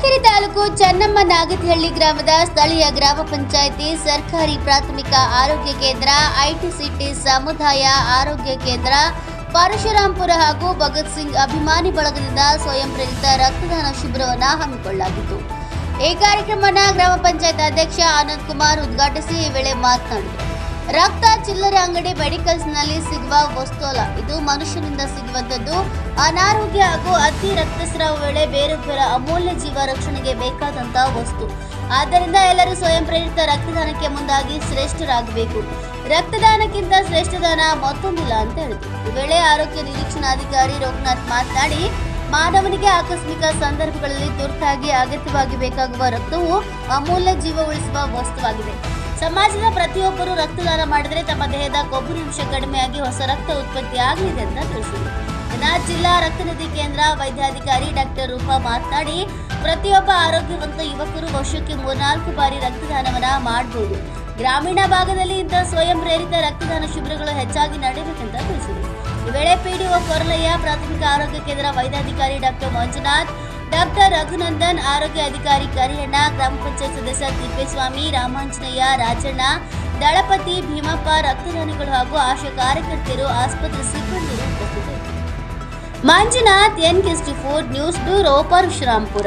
ಚಳ್ಳಕೆರೆ ತಾಲೂಕು ಚನ್ನಮ್ಮ ನಾಗತಿಹಳ್ಳಿ ಗ್ರಾಮದ ಸ್ಥಳೀಯ ಗ್ರಾಮ ಪಂಚಾಯಿತಿ ಸರ್ಕಾರಿ ಪ್ರಾಥಮಿಕ ಆರೋಗ್ಯ ಕೇಂದ್ರ ಐಟಿಸಿಟಿ ಸಮುದಾಯ ಆರೋಗ್ಯ ಕೇಂದ್ರ, ಪರಶುರಾಂಪುರ ಹಾಗೂ ಭಗತ್ ಸಿಂಗ್ ಅಭಿಮಾನಿ ಬಳಗದಿಂದ ಸ್ವಯಂ ಪ್ರೇರಿತ ರಕ್ತದಾನ ಶಿಬಿರವನ್ನು ಹಮ್ಮಿಕೊಳ್ಳಲಾಗಿತ್ತು. ಈ ಕಾರ್ಯಕ್ರಮವನ್ನು ಗ್ರಾಮ ಪಂಚಾಯತ್ ಅಧ್ಯಕ್ಷ ಆನಂದ್ ಕುಮಾರ್ ಉದ್ಘಾಟಿಸಿ ಈ ವೇಳೆ ಮಾತನಾಡಿದರು. ರಕ್ತ ಚಿಲ್ಲರೆ ಅಂಗಡಿ ಮೆಡಿಕಲ್ಸ್ನಲ್ಲಿ ಸಿಗುವ ವಸ್ತು ಅಲ್ಲ ಇದು ಮನುಷ್ಯನಿಂದ ಸಿಗುವಂತದ್ದು ಅನಾರೋಗ್ಯ ಹಾಗೂ ಅತಿ ರಕ್ತಸ್ರಾವ ವೇಳೆ ಬೇರೊಬ್ಬರ ಅಮೂಲ್ಯ ಜೀವ ರಕ್ಷಣೆಗೆ ಬೇಕಾದಂತಹ ವಸ್ತು. ಆದ್ದರಿಂದ ಎಲ್ಲರೂ ಸ್ವಯಂ ಪ್ರೇರಿತ ರಕ್ತದಾನಕ್ಕೆ ಮುಂದಾಗಿ ಶ್ರೇಷ್ಠರಾಗಬೇಕು. ರಕ್ತದಾನಕ್ಕಿಂತ ಶ್ರೇಷ್ಠದಾನ ಮತ್ತೊಂದಿಲ್ಲ ಅಂತ ಹೇಳಿದ್ರು. ಈ ವೇಳೆ ಆರೋಗ್ಯ ನಿರೀಕ್ಷಣಾಧಿಕಾರಿ ರಘುನಾಥ್ ಮಾತನಾಡಿ, ಮಾನವನಿಗೆ ಆಕಸ್ಮಿಕ ಸಂದರ್ಭಗಳಲ್ಲಿ ತುರ್ತಾಗಿ ಅಗತ್ಯವಾಗಿ ಬೇಕಾಗುವ ರಕ್ತವು ಅಮೂಲ್ಯ ಜೀವ ಉಳಿಸುವ ವಸ್ತುವಾಗಿದೆ. ಸಮಾಜದ ಪ್ರತಿಯೊಬ್ಬರು ರಕ್ತದಾನ ಮಾಡಿದರೆ ತಮ್ಮ ದೇಹದ ಕೊಬ್ಬಿನಾಂಶ ಕಡಿಮೆಯಾಗಿ ಹೊಸ ರಕ್ತ ಉತ್ಪತ್ತಿಯಾಗಲಿದೆ ಅಂತ ತಿಳಿಸಿದರು ಇನ್ನು ಜಿಲ್ಲಾ ರಕ್ತನಿಧಿ ಕೇಂದ್ರ ವೈದ್ಯಾಧಿಕಾರಿ ಡಾಕ್ಟರ್ ರೂಪಾ ಮಾತನಾಡಿ, ಪ್ರತಿಯೊಬ್ಬ ಆರೋಗ್ಯವಂತ ಯುವಕರು ವರ್ಷಕ್ಕೆ ಮೂರ್ನಾಲ್ಕು ಬಾರಿ ರಕ್ತದಾನವನ್ನ ಮಾಡಬಹುದು ಗ್ರಾಮೀಣ ಭಾಗದಲ್ಲಿ ಇಂತಹ ಸ್ವಯಂ ಪ್ರೇರಿತ ರಕ್ತದಾನ ಶಿಬಿರಗಳು ಹೆಚ್ಚಾಗಿ ನಡೆಯಬೇಕಂತ ತಿಳಿಸಿದರು ಈ ವೇಳೆ ಪಿಡಿಒ ಕೊರಲಯ್ಯ ಪ್ರಾಥಮಿಕ ಆರೋಗ್ಯ ಕೇಂದ್ರ ವೈದ್ಯಾಧಿಕಾರಿ ಡಾಕ್ಟರ್ ಮಂಜುನಾಥ್ ಡಾಕ್ಟರ್ ರಘುನಂದನ್ ಆರೋಗ್ಯ ಅಧಿಕಾರಿ ಕರಿಯಣ್ಣ, ಗ್ರಾಮ ಪಂಚಾಯತ್ ಸದಸ್ಯ ತಿಪ್ಪೇಸ್ವಾಮಿ, ರಾಮಾಂಜನೇಯ ರಾಜಣ್ಣ, ದಳಪತಿ ಭೀಮಪ್ಪ, ರಕ್ತದಾನಿಗಳು ಹಾಗೂ ಆಶಾ ಕಾರ್ಯಕರ್ತರು ಆಸ್ಪತ್ರೆ ಸಿಬ್ಬಂದಿ Manjunath, N four news bureau Parashurampura